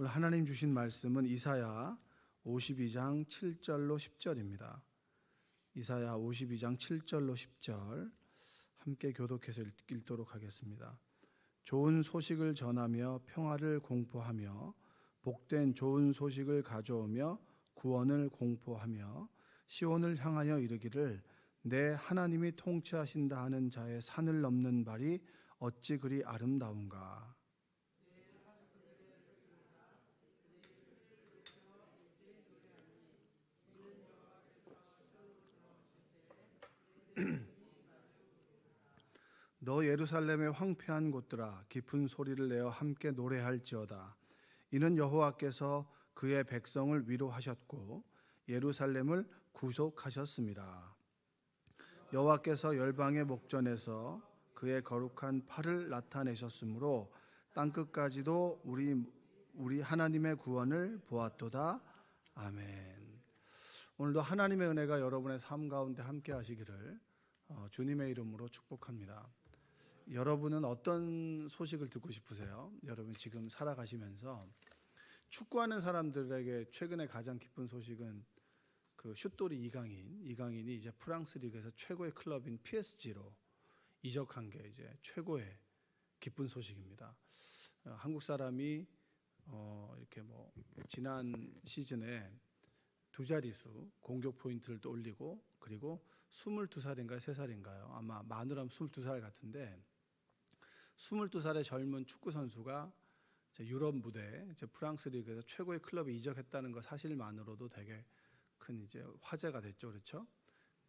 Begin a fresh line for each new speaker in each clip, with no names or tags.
오늘 하나님 주신 말씀은 이사야 52장 7절로 10절입니다. 이사야 52장 7절로 10절 함께 교독해서 읽- 읽도록 하겠습니다. 좋은 소식을 전하며 평화를 공포하며 복된 좋은 소식을 가져오며 구원을 공포하며 시온을 향하여 이르기를 내 하나님이 통치하신다 하는 자의 산을 넘는 발이 어찌 그리 아름다운가 너 예루살렘의 황폐한 곳들아 깊은 소리를 내어 함께 노래할지어다. 이는 여호와께서 그의 백성을 위로하셨고 예루살렘을 구속하셨습니다. 여호와께서 열방의 목전에서 그의 거룩한 팔을 나타내셨으므로 땅 끝까지도 우리 우리 하나님의 구원을 보았도다. 아멘 오늘도 하나님의 은혜가 여러분의 삶 가운데 함께 하시기를 어, 주님의 이름으로 축복합니다. 여러분은 어떤 소식을 듣고 싶으세요? 여러분 지금 살아가시면서 축구하는 사람들에게 최근에 가장 기쁜 소식은 그 슛돌이 이강인, 이강인이 이제 프랑스 리그에서 최고의 클럽인 PSG로 이적한 게 이제 최고의 기쁜 소식입니다. 어, 한국 사람이 어, 이렇게 뭐 지난 시즌에 두 자릿수 공격 포인트를 또 올리고 그리고 22살인가요? 3살인가요? 아마 마누라면 22살 같은데 22살의 젊은 축구 선수가 유럽 무대, 이제 프랑스 리그에서 최고의 클럽에 이적했다는 것 사실만으로도 되게 큰 이제 화제가 됐죠. 그렇죠?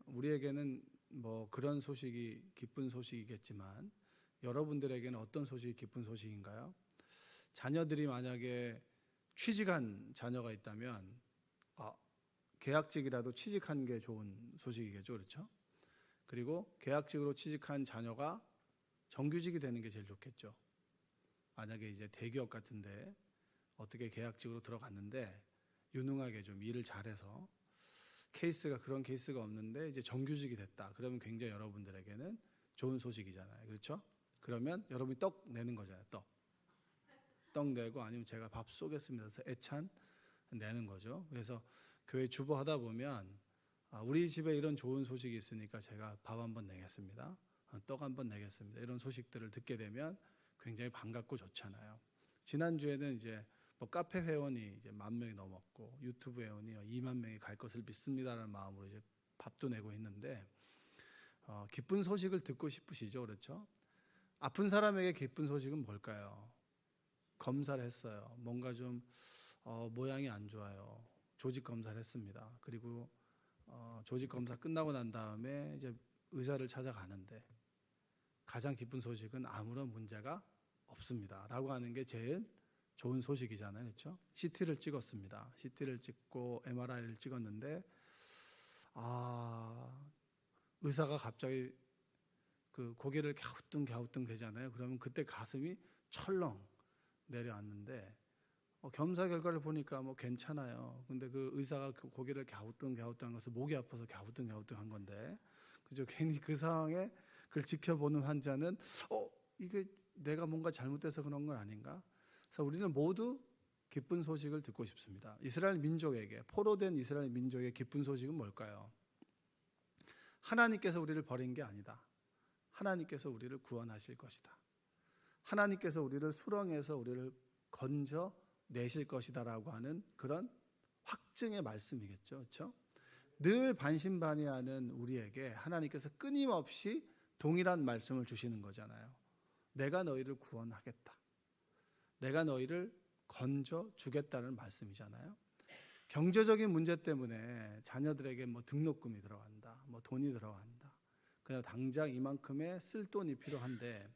우리에게는 뭐 그런 소식이 기쁜 소식이겠지만 여러분들에게는 어떤 소식이 기쁜 소식인가요? 자녀들이 만약에 취직한 자녀가 있다면 아, 계약직이라도 취직한 게 좋은 소식이겠죠. 그렇죠? 그리고 계약직으로 취직한 자녀가 정규직이 되는 게 제일 좋겠죠. 만약에 이제 대기업 같은데 어떻게 계약직으로 들어갔는데 유능하게 좀 일을 잘해서 케이스가 그런 케이스가 없는데 이제 정규직이 됐다. 그러면 굉장히 여러분들에게는 좋은 소식이잖아요. 그렇죠? 그러면 여러분이 떡 내는 거잖아요. 떡. 떡 내고 아니면 제가 밥 쏘겠습니다. 그래서 애찬 내는 거죠. 그래서 교회 주보 하다 보면 아, 우리 집에 이런 좋은 소식이 있으니까 제가 밥 한번 내겠습니다. 어, 떡 한번 내겠습니다. 이런 소식들을 듣게 되면 굉장히 반갑고 좋잖아요. 지난주에는 이제 뭐 카페 회원이 이제 만 명이 넘었고 유튜브 회원이 2만 명이 갈 것을 믿습니다라는 마음으로 이제 밥도 내고 했는데 어, 기쁜 소식을 듣고 싶으시죠, 그렇죠? 아픈 사람에게 기쁜 소식은 뭘까요? 검사를 했어요. 뭔가 좀 어, 모양이 안 좋아요. 조직 검사를 했습니다. 그리고 어, 조직 검사 끝나고 난 다음에 이제 의사를 찾아가는데 가장 기쁜 소식은 아무런 문제가 없습니다라고 하는 게 제일 좋은 소식이잖아요. 그렇죠? CT를 찍었습니다. CT를 찍고 MRI를 찍었는데 아 의사가 갑자기 그 고개를 갸우뚱 갸우뚱 되잖아요. 그러면 그때 가슴이 철렁 내려앉는데 어, 겸사 결과를 보니까 뭐 괜찮아요. 근데 그 의사가 그 고개를 갸우뚱 갸우뚱한 것은 목이 아파서 갸우뚱 갸우뚱한 건데 그죠? 괜히 그 상황에 그걸 지켜보는 환자는 어 이게 내가 뭔가 잘못돼서 그런 건 아닌가? 그래서 우리는 모두 기쁜 소식을 듣고 싶습니다. 이스라엘 민족에게 포로 된 이스라엘 민족의 기쁜 소식은 뭘까요? 하나님께서 우리를 버린 게 아니다. 하나님께서 우리를 구원하실 것이다. 하나님께서 우리를 수렁에서 우리를 건져 내실 것이다라고 하는 그런 확증의 말씀이겠죠. 그렇죠? 늘 반신반의하는 우리에게 하나님께서 끊임없이 동일한 말씀을 주시는 거잖아요. 내가 너희를 구원하겠다. 내가 너희를 건져 주겠다는 말씀이잖아요. 경제적인 문제 때문에 자녀들에게 뭐 등록금이 들어간다. 뭐 돈이 들어간다. 그냥 당장 이만큼의 쓸 돈이 필요한데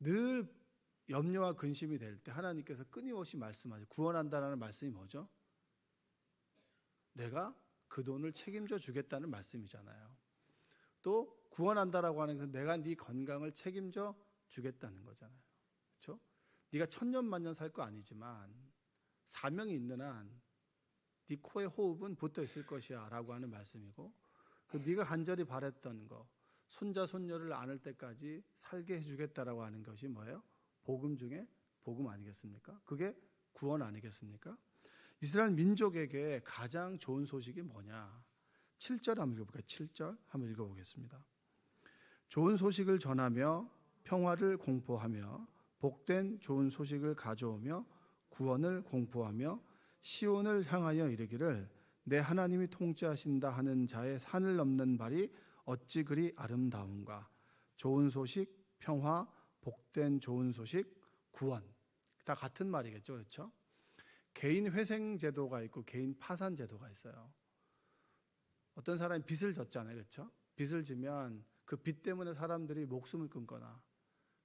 늘 염려와 근심이 될 때 하나님께서 끊임없이 말씀하죠. 구원한다라는 말씀이 뭐죠? 내가 그 돈을 책임져 주겠다는 말씀이잖아요. 또 구원한다라고 하는 건 내가 네 건강을 책임져 주겠다는 거잖아요. 그렇죠? 네가 천년 만년 살 거 아니지만 사명이 있는 한 네 코에 호흡은 붙어 있을 것이야라고 하는 말씀이고 그 네가 간절히 바랬던 거 손자 손녀를 안을 때까지 살게 해 주겠다라고 하는 것이 뭐예요? 복음 중에 복음 아니겠습니까? 그게 구원 아니겠습니까? 이스라엘 민족에게 가장 좋은 소식이 뭐냐? 7절 한번 읽어볼까요? 7절 한번 읽어보겠습니다. 좋은 소식을 전하며 평화를 공포하며 복된 좋은 소식을 가져오며 구원을 공포하며 시온을 향하여 이르기를 내 하나님이 통치하신다 하는 자의 산을 넘는 발이 어찌 그리 아름다운가 좋은 소식 평화 복된 좋은 소식 구원 다 같은 말이겠죠 그렇죠 개인 회생 제도가 있고 개인 파산 제도가 있어요 어떤 사람이 빚을 졌잖아요 그렇죠 빚을 지면 그 빚 때문에 사람들이 목숨을 끊거나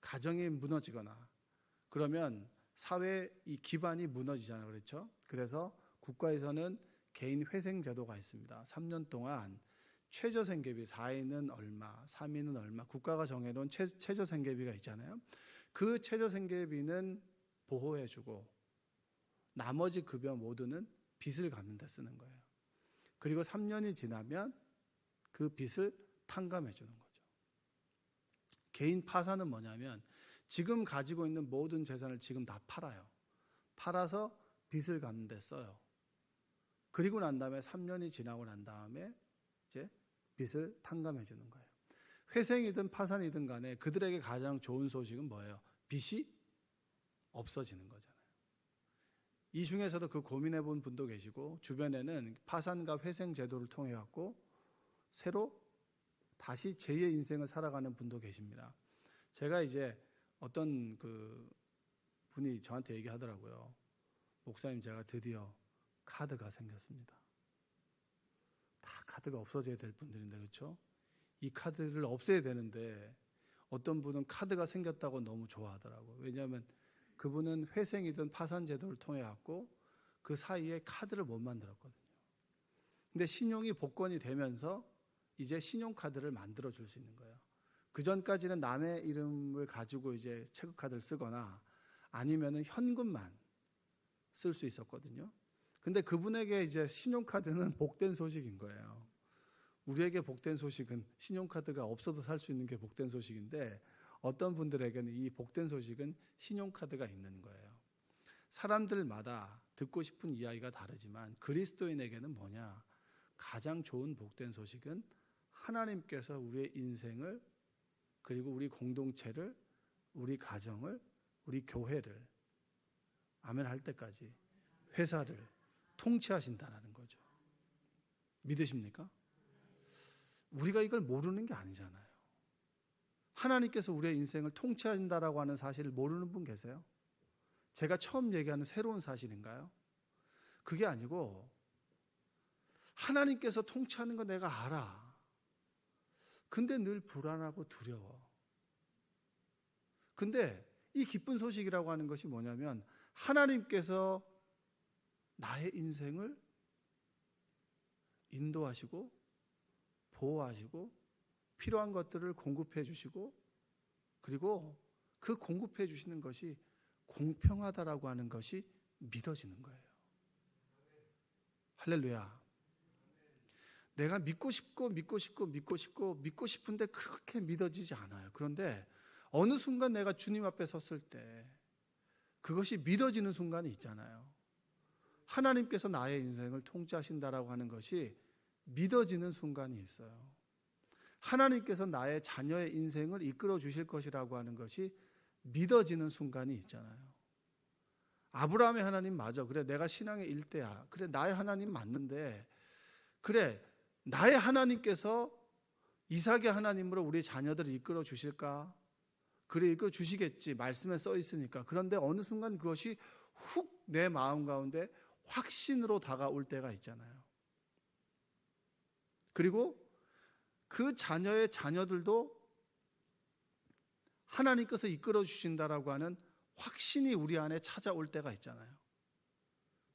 가정이 무너지거나 그러면 사회 이 기반이 무너지잖아요. 그렇죠? 그래서 국가에서는 개인 회생 제도가 있습니다. 3년 동안 최저 생계비 4인은 얼마, 3인은 얼마 국가가 정해 놓은 최저 생계비가 있잖아요. 그 최저 생계비는 보호해 주고 나머지 급여 모두는 빚을 갚는 데 쓰는 거예요. 그리고 3년이 지나면 그 빚을 탕감해 주는 거죠. 개인 파산은 뭐냐면 지금 가지고 있는 모든 재산을 지금 다 팔아요. 팔아서 빚을 갚는 데 써요. 그리고 난 다음에 3년이 지나고 난 다음에 이제 빚을 탕감해 주는 거예요. 회생이든 파산이든 간에 그들에게 가장 좋은 소식은 뭐예요? 빚이 없어지는 거잖아요. 이 중에서도 그 고민해 본 분도 계시고 주변에는 파산과 회생 제도를 통해 갖고 새로 다시 제2의 인생을 살아가는 분도 계십니다. 제가 이제 어떤 그 분이 저한테 얘기하더라고요. 목사님 제가 드디어 카드가 생겼습니다. 다 카드가 없어져야 될 분들인데 그렇죠? 이 카드를 없애야 되는데 어떤 분은 카드가 생겼다고 너무 좋아하더라고요. 왜냐하면 그분은 회생이든 파산 제도를 통해 갖고 그 사이에 카드를 못 만들었거든요. 근데 신용이 복권이 되면서 이제 신용카드를 만들어 줄 수 있는 거예요. 그 전까지는 남의 이름을 가지고 이제 체크카드를 쓰거나 아니면은 현금만 쓸 수 있었거든요. 근데 그분에게 이제 신용카드는 복된 소식인 거예요. 우리에게 복된 소식은 신용카드가 없어도 살 수 있는 게 복된 소식인데 어떤 분들에게는 이 복된 소식은 신용카드가 있는 거예요. 사람들마다 듣고 싶은 이야기가 다르지만 그리스도인에게는 뭐냐? 가장 좋은 복된 소식은 하나님께서 우리의 인생을 그리고 우리 공동체를 우리 가정을 우리 교회를 아멘 할 때까지 회사를 통치하신다라는 거죠. 믿으십니까? 우리가 이걸 모르는 게 아니잖아요. 하나님께서 우리의 인생을 통치하신다라고 하는 사실을 모르는 분 계세요? 제가 처음 얘기하는 새로운 사실인가요? 그게 아니고 하나님께서 통치하는 거 내가 알아. 근데 늘 불안하고 두려워. 근데 이 기쁜 소식이라고 하는 것이 뭐냐면 하나님께서 나의 인생을 인도하시고 보호하시고 필요한 것들을 공급해 주시고 그리고 그 공급해 주시는 것이 공평하다라고 하는 것이 믿어지는 거예요. 할렐루야. 내가 믿고 싶고 믿고 싶고 믿고 싶고 믿고 싶은데 그렇게 믿어지지 않아요. 그런데 어느 순간 내가 주님 앞에 섰을 때 그것이 믿어지는 순간이 있잖아요. 하나님께서 나의 인생을 통치하신다라고 하는 것이 믿어지는 순간이 있어요. 하나님께서 나의 자녀의 인생을 이끌어 주실 것이라고 하는 것이 믿어지는 순간이 있잖아요. 아브라함의 하나님 맞아. 그래, 내가 신앙의 일대야. 그래, 나의 하나님 맞는데, 그래, 나의 하나님께서 이삭의 하나님으로 우리 자녀들을 이끌어 주실까? 그래, 이끌어 주시겠지. 말씀에 써 있으니까. 그런데 어느 순간 그것이 훅 내 마음 가운데 확신으로 다가올 때가 있잖아요. 그리고 그 자녀의 자녀들도 하나님께서 이끌어 주신다라고 하는 확신이 우리 안에 찾아올 때가 있잖아요.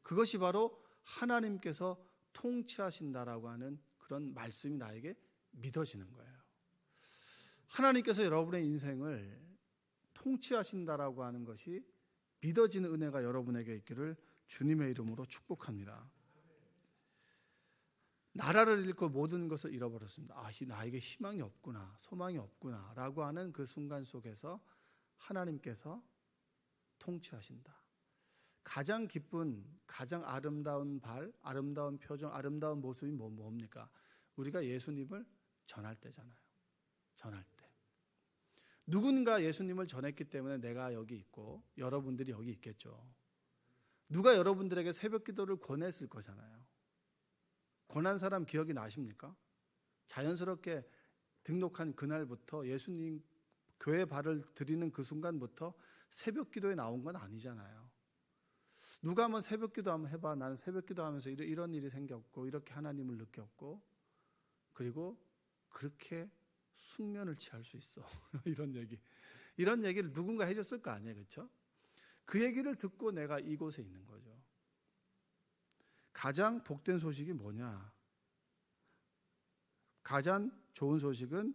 그것이 바로 하나님께서 통치하신다라고 하는 그런 말씀이 나에게 믿어지는 거예요. 하나님께서 여러분의 인생을 통치하신다라고 하는 것이 믿어지는 은혜가 여러분에게 있기를 주님의 이름으로 축복합니다. 나라를 잃고 모든 것을 잃어버렸습니다. 아, 나에게 희망이 없구나, 소망이 없구나, 라고 하는 그 순간 속에서 하나님께서 통치하신다. 가장 기쁜, 가장 아름다운 발, 아름다운 표정, 아름다운 모습이 뭐, 뭡니까? 우리가 예수님을 전할 때잖아요. 전할 때. 누군가 예수님을 전했기 때문에 내가 여기 있고 여러분들이 여기 있겠죠. 누가 여러분들에게 새벽 기도를 권했을 거잖아요. 권한 사람 기억이 나십니까? 자연스럽게 등록한 그날부터 예수님 교회 발을 들이는 그 순간부터 새벽 기도에 나온 건 아니잖아요. 누가 한번 새벽 기도 한번 해봐. 나는 새벽 기도 하면서 이런, 일이 생겼고, 이렇게 하나님을 느꼈고, 그리고 그렇게 숙면을 취할 수 있어. 이런 얘기. 이런 얘기를 누군가 해줬을 거 아니에요. 그렇죠? 그 얘기를 듣고 내가 이곳에 있는 거죠. 가장 복된 소식이 뭐냐? 가장 좋은 소식은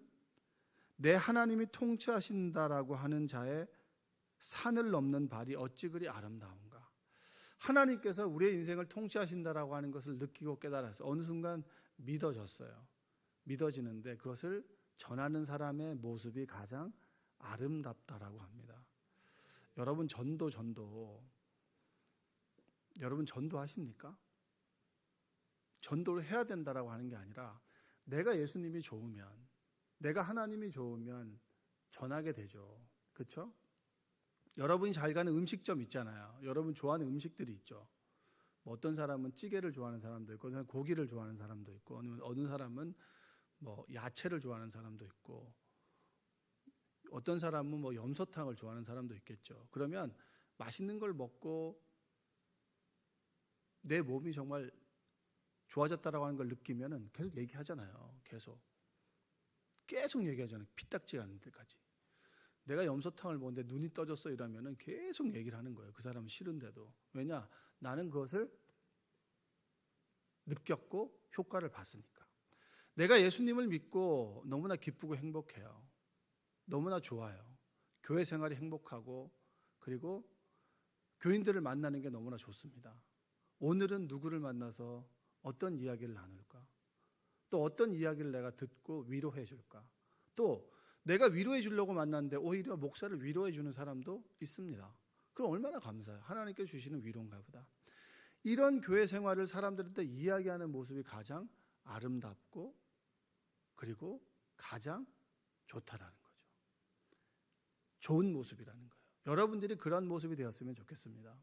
내 하나님이 통치하신다라고 하는 자의 산을 넘는 발이 어찌 그리 아름다운가. 하나님께서 우리의 인생을 통치하신다라고 하는 것을 느끼고 깨달아서 어느 순간 믿어졌어요. 믿어지는데 그것을 전하는 사람의 모습이 가장 아름답다라고 합니다. 여러분 전도 전도 여러분 전도 하십니까? 전도를 해야 된다라고 하는 게 아니라 내가 예수님이 좋으면 내가 하나님이 좋으면 전하게 되죠. 그렇죠? 여러분이 잘 가는 음식점 있잖아요. 여러분 좋아하는 음식들이 있죠. 뭐 어떤 사람은 찌개를 좋아하는 사람도 있고, 고기를 좋아하는 사람도 있고, 아니면 어느 사람은 뭐 야채를 좋아하는 사람도 있고, 어떤 사람은 뭐 염소탕을 좋아하는 사람도 있겠죠. 그러면 맛있는 걸 먹고 내 몸이 정말 좋아졌다라고 하는 걸 느끼면은 계속 얘기하잖아요. 계속. 계속 얘기하잖아요. 피딱지가 않는 데까지. 내가 염소탕을 보는데 눈이 떠졌어 이러면은 계속 얘기를 하는 거예요. 그 사람은 싫은데도. 왜냐? 나는 그것을 느꼈고 효과를 봤으니까. 내가 예수님을 믿고 너무나 기쁘고 행복해요. 너무나 좋아요. 교회 생활이 행복하고 그리고 교인들을 만나는 게 너무나 좋습니다. 오늘은 누구를 만나서 어떤 이야기를 나눌까? 또 어떤 이야기를 내가 듣고 위로해 줄까? 또 내가 위로해 주려고 만났는데 오히려 목사를 위로해 주는 사람도 있습니다. 그럼 얼마나 감사해요. 하나님께 주시는 위로인가 보다. 이런 교회 생활을 사람들한테 이야기하는 모습이 가장 아름답고 그리고 가장 좋다라는. 좋은 모습이라는 거예요. 여러분들이 그런 모습이 되었으면 좋겠습니다.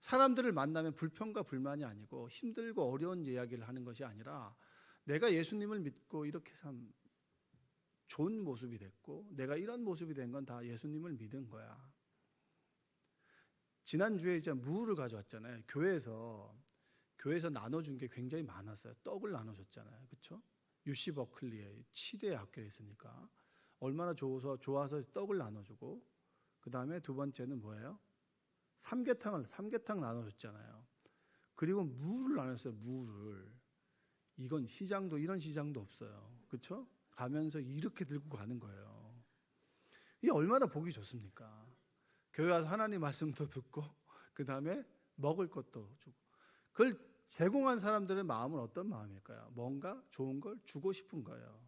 사람들을 만나면 불평과 불만이 아니고 힘들고 어려운 이야기를 하는 것이 아니라 내가 예수님을 믿고 이렇게 참 좋은 모습이 됐고 내가 이런 모습이 된 건 다 예수님을 믿은 거야. 지난주에 이제 무를 가져왔잖아요. 교회에서 교회에서 나눠준 게 굉장히 많았어요. 떡을 나눠줬잖아요. 그렇죠? 유시 버클리에 치대 학교에 있으니까 얼마나 좋아서 좋아서 떡을 나눠주고 그 다음에 두 번째는 뭐예요? 삼계탕을 삼계탕 나눠줬잖아요. 그리고 무를 나눴어요. 무를 이건 시장도 이런 시장도 없어요. 그렇죠? 가면서 이렇게 들고 가는 거예요. 이게 얼마나 보기 좋습니까? 교회 와서 하나님 말씀도 듣고 그 다음에 먹을 것도 주고 그걸 제공한 사람들의 마음은 어떤 마음일까요? 뭔가 좋은 걸 주고 싶은 거예요.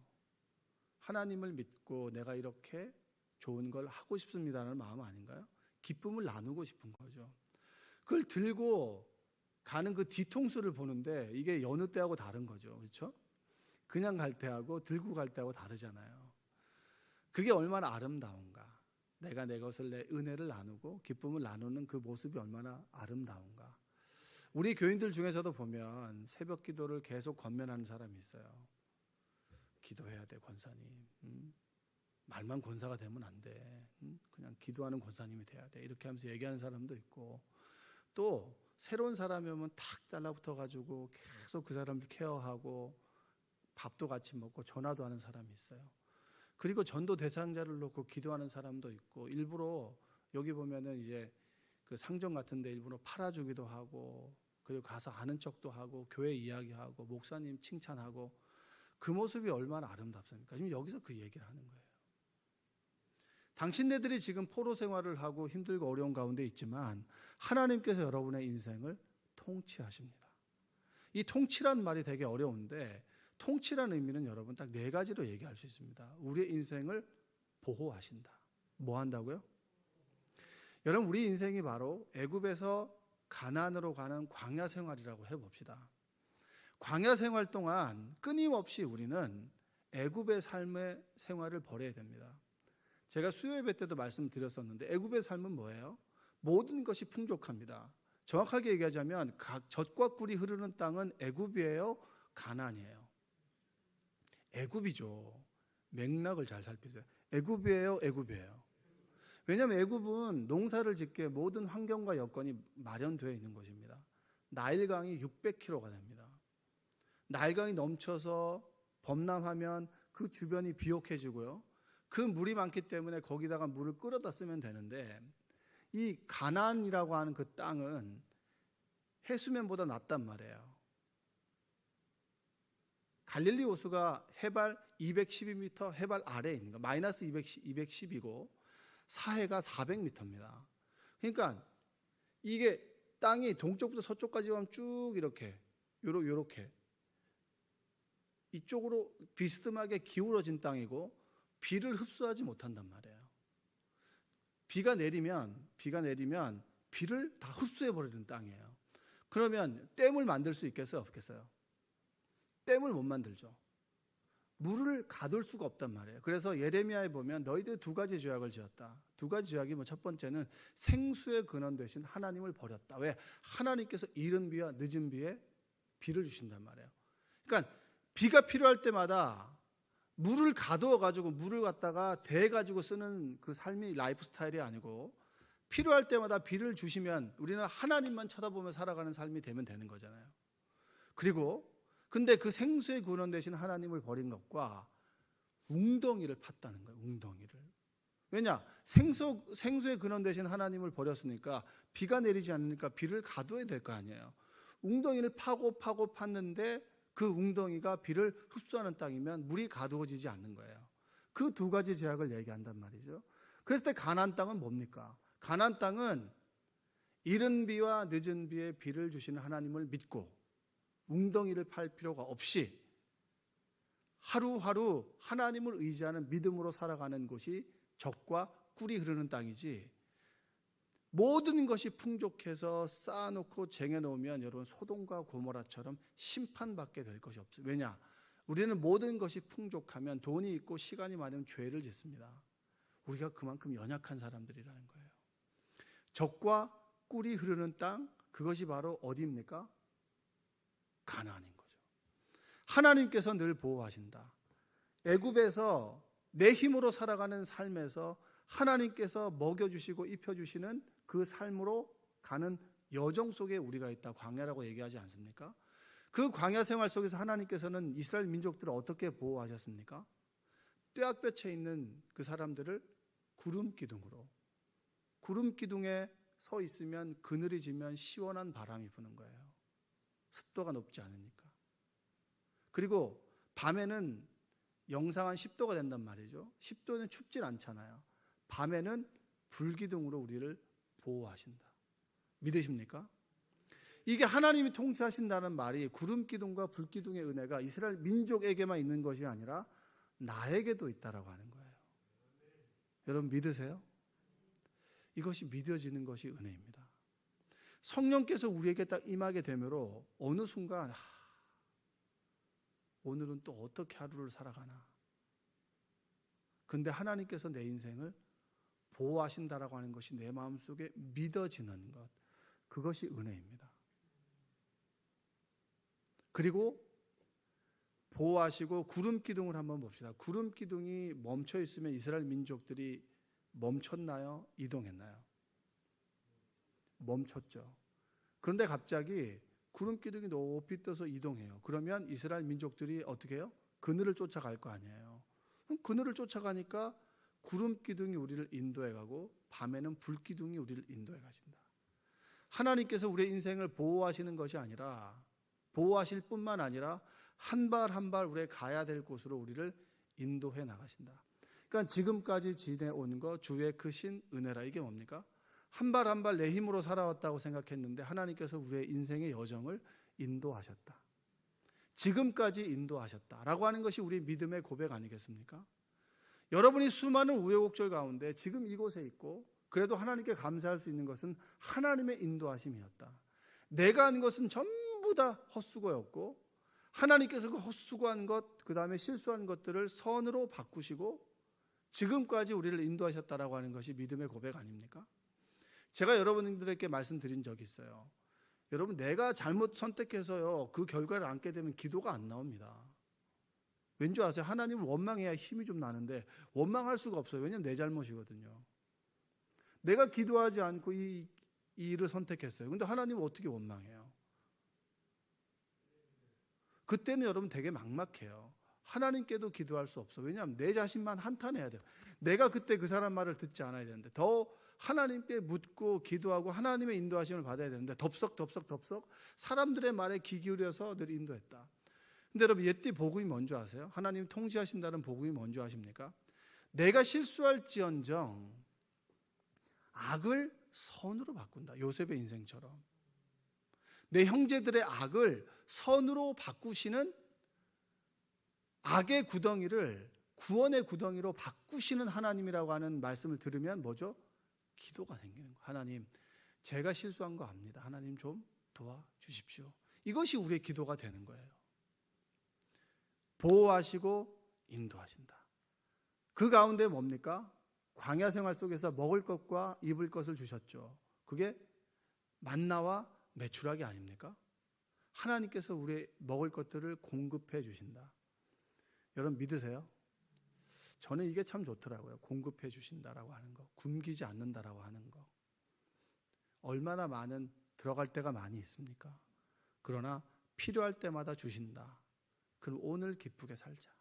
하나님을 믿고 내가 이렇게 좋은 걸 하고 싶습니다라는 마음 아닌가요? 기쁨을 나누고 싶은 거죠. 그걸 들고 가는 그 뒤통수를 보는데 이게 여느 때하고 다른 거죠. 그렇죠? 그냥 갈 때하고 들고 갈 때하고 다르잖아요. 그게 얼마나 아름다운가. 내가 내 것을 내 은혜를 나누고 기쁨을 나누는 그 모습이 얼마나 아름다운가. 우리 교인들 중에서도 보면 새벽 기도를 계속 권면하는 사람이 있어요. 기도해야 돼, 권사님. 음? 말만 권사가 되면 안 돼. 음? 그냥 기도하는 권사님이 돼야 돼. 이렇게 하면서 얘기하는 사람도 있고 또 새로운 사람이 오면 탁 달라붙어 가지고 계속 그 사람을 케어하고 밥도 같이 먹고 전화도 하는 사람이 있어요. 그리고 전도 대상자를 놓고 기도하는 사람도 있고 일부러 여기 보면은 이제 그 상점 같은 데 일부러 팔아주기도 하고 그리고 가서 아는 척도 하고 교회 이야기하고 목사님 칭찬하고 그 모습이 얼마나 아름답습니까? 지금 여기서 그 얘기를 하는 거예요. 당신네들이 지금 포로 생활을 하고 힘들고 어려운 가운데 있지만 하나님께서 여러분의 인생을 통치하십니다. 이 통치란 말이 되게 어려운데 통치라는 의미는 여러분 딱 네 가지로 얘기할 수 있습니다. 우리의 인생을 보호하신다. 뭐 한다고요? 여러분 우리 인생이 바로 애굽에서 가난으로 가는 광야 생활이라고 해 봅시다. 광야 생활 동안 끊임없이 우리는 애굽의 삶의 생활을 벌여야 됩니다. 제가 수요 예배 때도 말씀드렸었는데 애굽의 삶은 뭐예요? 모든 것이 풍족합니다. 정확하게 얘기하자면 각 젖과 꿀이 흐르는 땅은 애굽이에요, 가나안이에요. 애굽이죠. 맥락을 잘 살피세요. 애굽이에요, 애굽이에요. 왜냐하면 애굽은 농사를 짓기에 모든 환경과 여건이 마련되어 있는 곳입니다. 나일강이 600km가 됩니다. 나일강이 넘쳐서 범람하면 그 주변이 비옥해지고요. 그 물이 많기 때문에 거기다가 물을 끌어다 쓰면 되는데 이 가난이라고 하는 그 땅은 해수면보다 낮단 말이에요. 갈릴리 호수가 해발 212m 해발 아래에 있는 거 마이너스 210이고 사해가 400m입니다. 그러니까 이게 땅이 동쪽부터 서쪽까지 가면 쭉 이렇게 요렇게 이쪽으로 비스듬하게 기울어진 땅이고 비를 흡수하지 못한단 말이에요. 비가 내리면 비가 내리면 비를 다 흡수해 버리는 땅이에요. 그러면 댐을 만들 수 있겠어요, 없겠어요? 댐을 못 만들죠. 물을 가둘 수가 없단 말이에요. 그래서 예레미야에 보면 너희들 두 가지 죄악을 지었다. 두 가지 죄악이 뭐 첫 번째는 생수의 근원 되신 하나님을 버렸다. 왜? 하나님께서 이른 비와 늦은 비에 비를 주신단 말이에요. 그러니까 비가 필요할 때마다 물을 가두어 가지고 물을 갖다가 대 가지고 쓰는 그 삶이 라이프 스타일이 아니고 필요할 때마다 비를 주시면 우리는 하나님만 쳐다보며 살아가는 삶이 되면 되는 거잖아요. 그리고 근데 그 생수의 근원 되신 하나님을 버린 것과 웅덩이를 팠다는 거예요. 웅덩이를. 왜냐? 생수, 생수의 근원 되신 하나님을 버렸으니까 비가 내리지 않으니까 비를 가둬야 될 거 아니에요. 웅덩이를 파고 파고 팠는데 그 웅덩이가 비를 흡수하는 땅이면 물이 가두어지지 않는 거예요. 그 두 가지 제약을 얘기한단 말이죠. 그랬을 때 가난 땅은 뭡니까? 가난 땅은 이른 비와 늦은 비에 비를 주시는 하나님을 믿고 웅덩이를 팔 필요가 없이 하루하루 하나님을 의지하는 믿음으로 살아가는 곳이 적과 꿀이 흐르는 땅이지 모든 것이 풍족해서 쌓아놓고 쟁여놓으면 여러분 소돔과 고모라처럼 심판받게 될 것이 없어요. 왜냐? 우리는 모든 것이 풍족하면 돈이 있고 시간이 많으면 죄를 짓습니다. 우리가 그만큼 연약한 사람들이라는 거예요. 적과 꿀이 흐르는 땅 그것이 바로 어디입니까? 가나안인 거죠. 하나님께서 늘 보호하신다. 애굽에서 내 힘으로 살아가는 삶에서 하나님께서 먹여주시고 입혀주시는 그 삶으로 가는 여정 속에 우리가 있다. 광야라고 얘기하지 않습니까? 그 광야 생활 속에서 하나님께서는 이스라엘 민족들을 어떻게 보호하셨습니까? 뙤약볕에 있는 그 사람들을 구름 기둥으로 구름 기둥에 서 있으면 그늘이 지면 시원한 바람이 부는 거예요. 습도가 높지 않으니까. 그리고 밤에는 영상 한 10도가 된단 말이죠. 10도는 춥진 않잖아요. 밤에는 불기둥으로 우리를 보호하신다. 믿으십니까? 이게 하나님이 통치하신다는 말이 구름 기둥과 불 기둥의 은혜가 이스라엘 민족에게만 있는 것이 아니라 나에게도 있다라고 하는 거예요. 여러분 믿으세요? 이것이 믿어지는 것이 은혜입니다. 성령께서 우리에게 딱 임하게 되므로 어느 순간 하, 오늘은 또 어떻게 하루를 살아가나. 근데 하나님께서 내 인생을 보호하신다라고 하는 것이 내 마음속에 믿어지는 것. 그것이 은혜입니다. 그리고 보호하시고 구름 기둥을 한번 봅시다. 구름 기둥이 멈춰 있으면 이스라엘 민족들이 멈췄나요? 이동했나요? 멈췄죠. 그런데 갑자기 구름 기둥이 높이 떠서 이동해요. 그러면 이스라엘 민족들이 어떻게 해요? 그늘을 쫓아갈 거 아니에요. 그늘을 쫓아가니까 구름 기둥이 우리를 인도해 가고 밤에는 불 기둥이 우리를 인도해 가신다. 하나님께서 우리의 인생을 보호하시는 것이 아니라 보호하실 뿐만 아니라 한 발 한 발 우리의 가야 될 곳으로 우리를 인도해 나가신다. 그러니까 지금까지 지내온 것 주의 크신 은혜라 이게 뭡니까? 한 발 한 발 내 힘으로 살아왔다고 생각했는데 하나님께서 우리의 인생의 여정을 인도하셨다. 지금까지 인도하셨다라고 하는 것이 우리 믿음의 고백 아니겠습니까? 여러분이 수많은 우여곡절 가운데 지금 이곳에 있고 그래도 하나님께 감사할 수 있는 것은 하나님의 인도하심이었다. 내가 한 것은 전부 다 헛수고였고 하나님께서 그 헛수고한 것, 그 다음에 실수한 것들을 선으로 바꾸시고 지금까지 우리를 인도하셨다라고 하는 것이 믿음의 고백 아닙니까? 제가 여러분들에게 말씀드린 적이 있어요. 여러분 내가 잘못 선택해서요 그 결과를 안게 되면 기도가 안 나옵니다. 왠지 아세요? 하나님을 원망해야 힘이 좀 나는데 원망할 수가 없어요. 왜냐하면 내 잘못이거든요. 내가 기도하지 않고 이, 이 일을 선택했어요. 근데 하나님은 어떻게 원망해요? 그때는 여러분 되게 막막해요. 하나님께도 기도할 수 없어. 왜냐하면 내 자신만 한탄해야 돼요. 내가 그때 그 사람 말을 듣지 않아야 되는데 더 하나님께 묻고 기도하고 하나님의 인도하심을 받아야 되는데 덥석 덥석 덥석 사람들의 말에 귀 기울여서 늘 인도했다. 근데 여러분 옛뒤 복음이 뭔지 아세요? 하나님 통치하신다는 복음이 뭔지 아십니까? 내가 실수할지언정 악을 선으로 바꾼다. 요셉의 인생처럼. 내 형제들의 악을 선으로 바꾸시는 악의 구덩이를 구원의 구덩이로 바꾸시는 하나님이라고 하는 말씀을 들으면 뭐죠? 기도가 생기는 거. 하나님, 제가 실수한 거 압니다. 하나님 좀 도와주십시오. 이것이 우리의 기도가 되는 거예요. 보호하시고 인도하신다. 그 가운데 뭡니까? 광야 생활 속에서 먹을 것과 입을 것을 주셨죠. 그게 만나와 매출하기 아닙니까? 하나님께서 우리 먹을 것들을 공급해 주신다. 여러분 믿으세요? 저는 이게 참 좋더라고요. 공급해 주신다라고 하는 거. 굶기지 않는다라고 하는 거. 얼마나 많은 들어갈 때가 많이 있습니까? 그러나 필요할 때마다 주신다. 그럼 오늘 기쁘게 살자.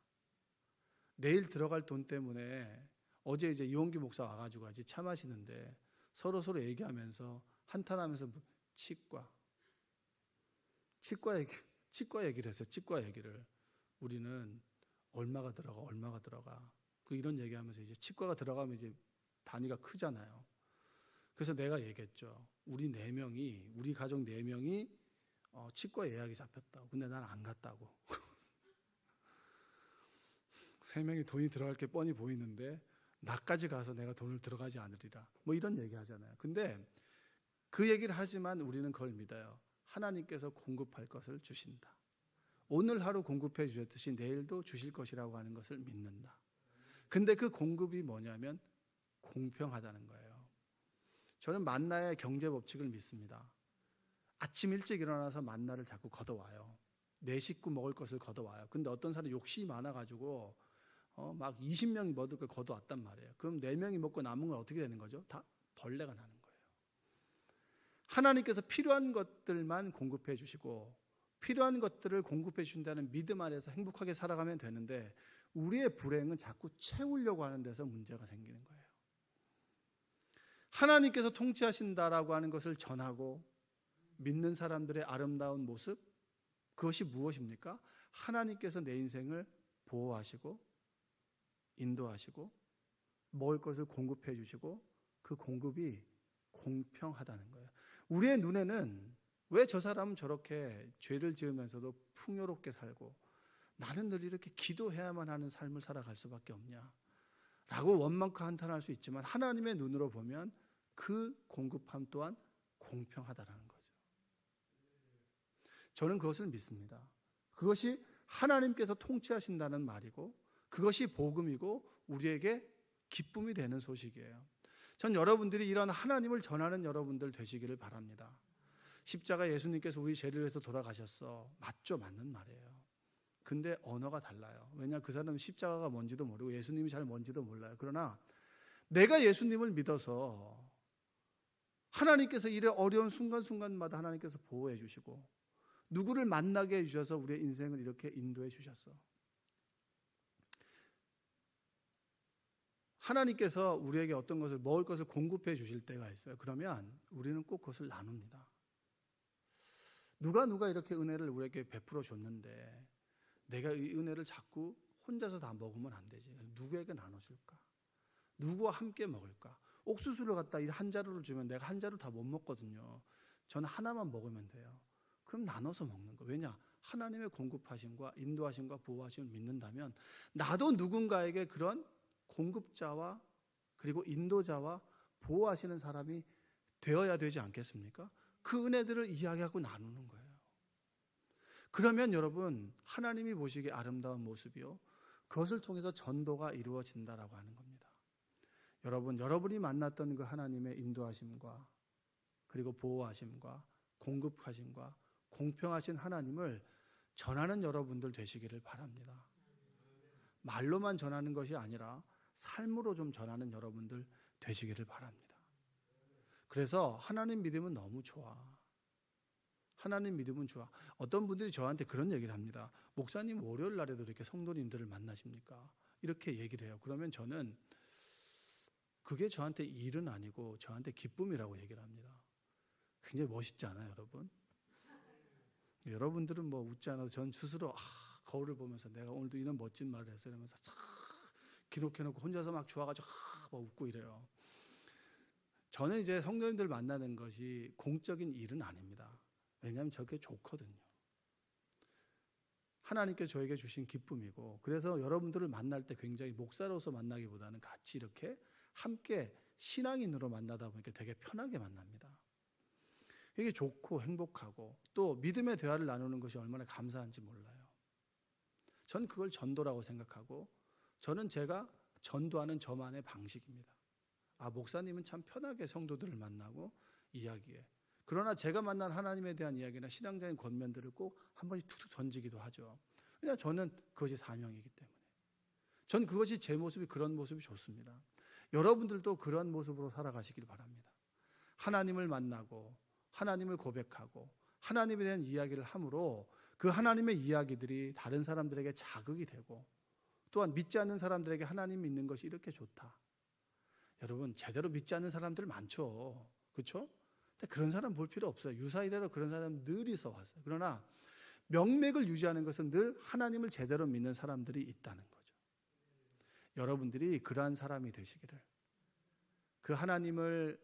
내일 들어갈 돈 때문에 어제 이제 이용기 목사 와가지고 아직 차 마시는데 서로 서로 얘기하면서 한탄하면서 뭐 치과 치과 얘기 치과 얘기를 했어요. 치과 얘기를 우리는 얼마가 들어가 얼마가 들어가 그 이런 얘기하면서 이제 치과가 들어가면 이제 단위가 크잖아요. 그래서 내가 얘기했죠. 우리 네 명이 우리 가족 네 명이 어, 치과 예약이 잡혔다고. 근데 난 안 갔다고. 세 명이 돈이 들어갈 게 뻔히 보이는데 나까지 가서 내가 돈을 들어가지 않으리라. 뭐 이런 얘기 하잖아요. 근데 그 얘기를 하지만 우리는 그걸 믿어요. 하나님께서 공급할 것을 주신다. 오늘 하루 공급해 주셨듯이 내일도 주실 것이라고 하는 것을 믿는다. 근데 그 공급이 뭐냐면 공평하다는 거예요. 저는 만나의 경제 법칙을 믿습니다. 아침 일찍 일어나서 만나를 자꾸 걷어와요. 내 식구 먹을 것을 걷어와요. 근데 어떤 사람이 욕심이 많아가지고 어, 막 20명이 먹을 걸 걷어왔단 말이에요. 그럼 4명이 먹고 남은 건 어떻게 되는 거죠? 다 벌레가 나는 거예요. 하나님께서 필요한 것들만 공급해 주시고 필요한 것들을 공급해 주신다는 믿음 안에서 행복하게 살아가면 되는데 우리의 불행은 자꾸 채우려고 하는 데서 문제가 생기는 거예요. 하나님께서 통치하신다라고 하는 것을 전하고 믿는 사람들의 아름다운 모습 그것이 무엇입니까? 하나님께서 내 인생을 보호하시고 인도하시고 먹을 것을 공급해 주시고 그 공급이 공평하다는 거예요. 우리의 눈에는 왜 저 사람은 저렇게 죄를 지으면서도 풍요롭게 살고 나는 늘 이렇게 기도해야만 하는 삶을 살아갈 수밖에 없냐? 라고 원망과 한탄할 수 있지만 하나님의 눈으로 보면 그 공급함 또한 공평하다라는 거죠. 저는 그것을 믿습니다. 그것이 하나님께서 통치하신다는 말이고 그것이 복음이고 우리에게 기쁨이 되는 소식이에요. 전 여러분들이 이런 하나님을 전하는 여러분들 되시기를 바랍니다. 십자가 예수님께서 우리 죄를 위해서 돌아가셨어. 맞죠? 맞는 말이에요. 근데 언어가 달라요. 왜냐 그 사람은 십자가가 뭔지도 모르고 예수님이 잘 뭔지도 몰라요. 그러나 내가 예수님을 믿어서 하나님께서 이래 어려운 순간순간마다 하나님께서 보호해 주시고 누구를 만나게 해 주셔서 우리의 인생을 이렇게 인도해 주셨어. 하나님께서 우리에게 어떤 것을 먹을 것을 공급해 주실 때가 있어요. 그러면 우리는 꼭 그것을 나눕니다. 누가 누가 이렇게 은혜를 우리에게 베풀어 줬는데 내가 이 은혜를 자꾸 혼자서 다 먹으면 안 되지. 누구에게 나눠줄까? 누구와 함께 먹을까? 옥수수를 갖다 한 자루를 주면 내가 한 자루 다 못 먹거든요. 저는 하나만 먹으면 돼요. 그럼 나눠서 먹는 거. 왜냐? 하나님의 공급하심과 인도하심과 보호하심을 믿는다면 나도 누군가에게 그런 공급자와 그리고 인도자와 보호하시는 사람이 되어야 되지 않겠습니까? 그 은혜들을 이야기하고 나누는 거예요. 그러면 여러분 하나님이 보시기에 아름다운 모습이요. 그것을 통해서 전도가 이루어진다라고 하는 겁니다. 여러분 여러분이 만났던 그 하나님의 인도하심과 그리고 보호하심과 공급하심과 공평하신 하나님을 전하는 여러분들 되시기를 바랍니다. 말로만 전하는 것이 아니라 삶으로 좀 전하는 여러분들 되시기를 바랍니다. 그래서 하나님 믿음은 너무 좋아. 하나님 믿음은 좋아. 어떤 분들이 저한테 그런 얘기를 합니다. 목사님 월요일 날에도 이렇게 성도님들을 만나십니까? 이렇게 얘기를 해요. 그러면 저는 그게 저한테 일은 아니고 저한테 기쁨이라고 얘기를 합니다. 굉장히 멋있지 않아요, 여러분? 여러분들은 뭐 웃지 않아도 전 스스로 아, 거울을 보면서 내가 오늘도 이런 멋진 말을 했어 이러면서 참 기록해놓고 혼자서 막 좋아가지고 아, 막 웃고 이래요. 저는 이제 성도님들 만나는 것이 공적인 일은 아닙니다. 왜냐하면 저게 좋거든요. 하나님께 저에게 주신 기쁨이고 그래서 여러분들을 만날 때 굉장히 목사로서 만나기보다는 같이 이렇게 함께 신앙인으로 만나다 보니까 되게 편하게 만납니다. 이게 좋고 행복하고 또 믿음의 대화를 나누는 것이 얼마나 감사한지 몰라요. 전 그걸 전도라고 생각하고 저는 제가 전도하는 저만의 방식입니다. 아, 목사님은 참 편하게 성도들을 만나고 이야기해. 그러나 제가 만난 하나님에 대한 이야기나 신앙적인 권면들을 꼭 한 번씩 툭툭 던지기도 하죠. 왜냐 저는 그것이 사명이기 때문에. 전 그것이 제 모습이 그런 모습이 좋습니다. 여러분들도 그런 모습으로 살아가시길 바랍니다. 하나님을 만나고 하나님을 고백하고 하나님에 대한 이야기를 함으로 그 하나님의 이야기들이 다른 사람들에게 자극이 되고 또한 믿지 않는 사람들에게 하나님 믿는 것이 이렇게 좋다. 여러분 제대로 믿지 않는 사람들 많죠. 그렇죠? 근데 그런 사람 볼 필요 없어요. 유사이래로 그런 사람 늘 있어 왔어요. 그러나 명맥을 유지하는 것은 늘 하나님을 제대로 믿는 사람들이 있다는 거죠. 여러분들이 그러한 사람이 되시기를 그 하나님을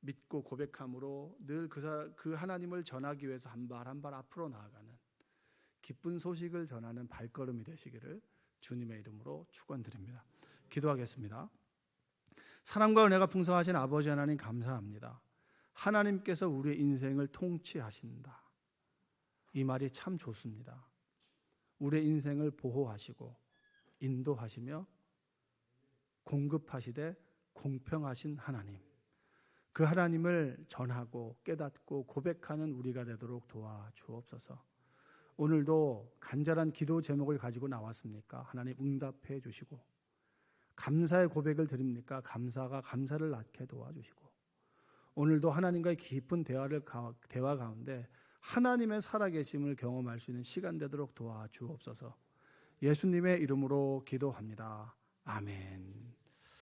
믿고 고백함으로 늘그 그 하나님을 전하기 위해서 한 발 한 발 앞으로 나아가는 기쁜 소식을 전하는 발걸음이 되시기를 주님의 이름으로 축원드립니다. 기도하겠습니다. 사랑과 은혜가 풍성하신 아버지 하나님 감사합니다. 하나님께서 우리의 인생을 통치하신다. 이 말이 참 좋습니다. 우리의 인생을 보호하시고 인도하시며 공급하시되 공평하신 하나님. 그 하나님을 전하고 깨닫고 고백하는 우리가 되도록 도와 주옵소서. 오늘도 간절한 기도 제목을 가지고 나왔습니까? 하나님 응답해 주시고 감사의 고백을 드립니까? 감사가 감사를 낳게 도와주시고 오늘도 하나님과의 깊은 대화를 대화 가운데 하나님의 살아계심을 경험할 수 있는 시간 되도록 도와 주옵소서. 예수님의 이름으로 기도합니다. 아멘.